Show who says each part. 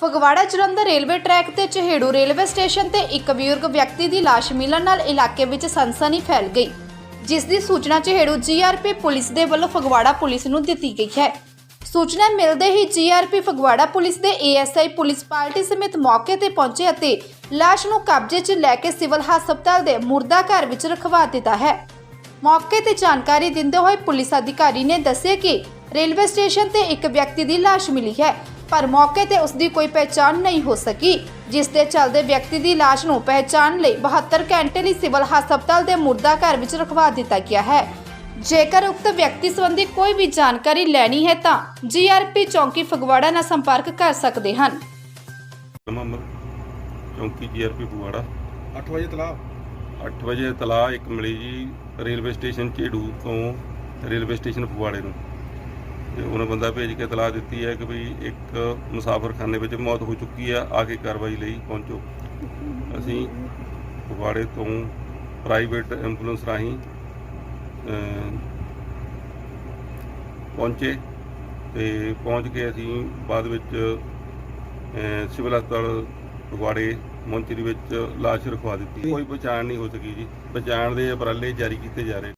Speaker 1: Phagwara, Jalandhar railway track ਤੇ Chaheru railway station ਤੇ ਇੱਕ ਬਜ਼ੁਰਗ ਵਿਅਕਤੀ ਦੀ ਲਾਸ਼ ਮਿਲਣ ਨਾਲ ਇਲਾਕੇ ਵਿੱਚ ਸਨਸਨੀ ਫੈਲ ਗਈ, ਜਿਸ ਦੀ ਸੂਚਨਾ ਚਹੇੜੂ ਜੀਆਰਪੀ ਪੁਲਿਸ ਦੇ ਵੱਲੋਂ ਫਗਵਾੜਾ ਪੁਲਿਸ ਨੂੰ ਦਿੱਤੀ ਗਈ ਹੈ। ਸੂਚਨਾ ਮਿਲਦੇ ਹੀ ਜੀਆਰਪੀ ਫਗਵਾੜਾ ਪੁਲਿਸ ਦੇ ਏਐਸਆਈ ਪੁਲਿਸ ਪਾਰਟੀ ਸਮੇਤ ਮੌਕੇ ਤੇ ਪਹੁੰਚੇ ਅਤੇ ਲਾਸ਼ ਨੂੰ ਕਬਜ਼ੇ 'ਚ ਲੈ ਕੇ ਸਿਵਲ ਹਸਪਤਾਲ ਦੇ ਮੁਰਦਾ ਘਰ ਵਿੱਚ ਰਖਵਾ ਦਿੱਤਾ ਹੈ। ਮੌਕੇ ਤੇ ਜਾਣਕਾਰੀ ਦਿੰਦੇ ਹੋਏ ਪੁਲਿਸ ਅਧਿਕਾਰੀ ਨੇ ਦੱਸਿਆ ਕਿ ਰੇਲਵੇ ਸਟੇਸ਼ਨ ਤੇ ਇੱਕ ਵਿਅਕਤੀ ਦੀ ਲਾਸ਼ ਮਿਲੀ ਹੈ ਪਰ ਮੌਕੇ ਤੇ ਉਸ ਦੀ ਕੋਈ ਪਹਿਚਾਣ ਨਹੀਂ ਹੋ ਸਕੀ ਜਿਸ ਦੇ ਚੱਲਦੇ ਵਿਅਕਤੀ ਦੀ ਲਾਸ਼ ਨੂੰ ਪਹਿਚਾਣ ਲਈ 72 ਘੰਟੇ ਲਈ ਸਿਵਲ ਹਸਪਤਾਲ ਦੇ ਮੁਰਦਾ ਘਰ ਵਿੱਚ ਰਖਵਾ ਦਿੱਤਾ ਗਿਆ ਹੈ। ਜੇਕਰ ਉਕਤ ਵਿਅਕਤੀ ਸੰਬੰਧੀ ਕੋਈ ਵੀ ਜਾਣਕਾਰੀ ਲੈਣੀ ਹੈ ਤਾਂ ਜੀਆਰਪੀ ਚੌਂਕੀ ਫਗਵਾੜਾ ਨਾਲ ਸੰਪਰਕ ਕਰ ਸਕਦੇ ਹਨ।
Speaker 2: ਮੁਹੰਮਦ ਚੌਂਕੀ ਜੀਆਰਪੀ ਫਗਵਾੜਾ।
Speaker 3: 8 ਵਜੇ ਤਲਾ।
Speaker 2: 8 ਵਜੇ ਤਲਾਹ ਇੱਕ ਮਿਲੀ ਜੀ ਰੇਲਵੇ ਸਟੇਸ਼ਨ ਝੇੜੂ ਤੋਂ ਰੇਲਵੇ ਸਟੇਸ਼ਨ ਫਗਵਾੜੇ ਨੂੰ। ਤੇ ਉਹਨਾਂ ਬੰਦਾ ਭੇਜ ਕੇ ਤਲਾਹ ਦਿੱਤੀ ਹੈ ਕਿ ਵੀ ਇੱਕ ਮੁਸਾਫਰਖਾਨੇ ਵਿੱਚ ਮੌਤ ਹੋ ਚੁੱਕੀ ਹੈ, ਆ ਕੇ ਕਾਰਵਾਈ ਲਈ ਪਹੁੰਚੋ। ਅਸੀਂ ਫਗਵਾੜੇ ਤੋਂ ਪ੍ਰਾਈਵੇਟ ਐਂਬੂਲੈਂਸ ਰਾਹੀਂ ਪਹੁੰਚੇ ਤੇ ਪਹੁੰਚ ਕੇ ਅਸੀਂ ਬਾਅਦ ਵਿੱਚ ਸਿਵਲ ਹਸਪਤਾਲ ਫਗਵਾੜੇ ਮੌਂਚਰੀ ਵਿੱਚ ਲਾਸ਼ ਰਖਵਾ ਦਿੱਤੀ। ਕੋਈ ਪਛਾਣ ਨਹੀਂ ਹੋ ਸਕੀ ਜੀ। ਪਛਾਣ ਦੇ ਉਪਰਾਲੇ ਜਾਰੀ ਕੀਤੇ ਜਾ ਰਹੇ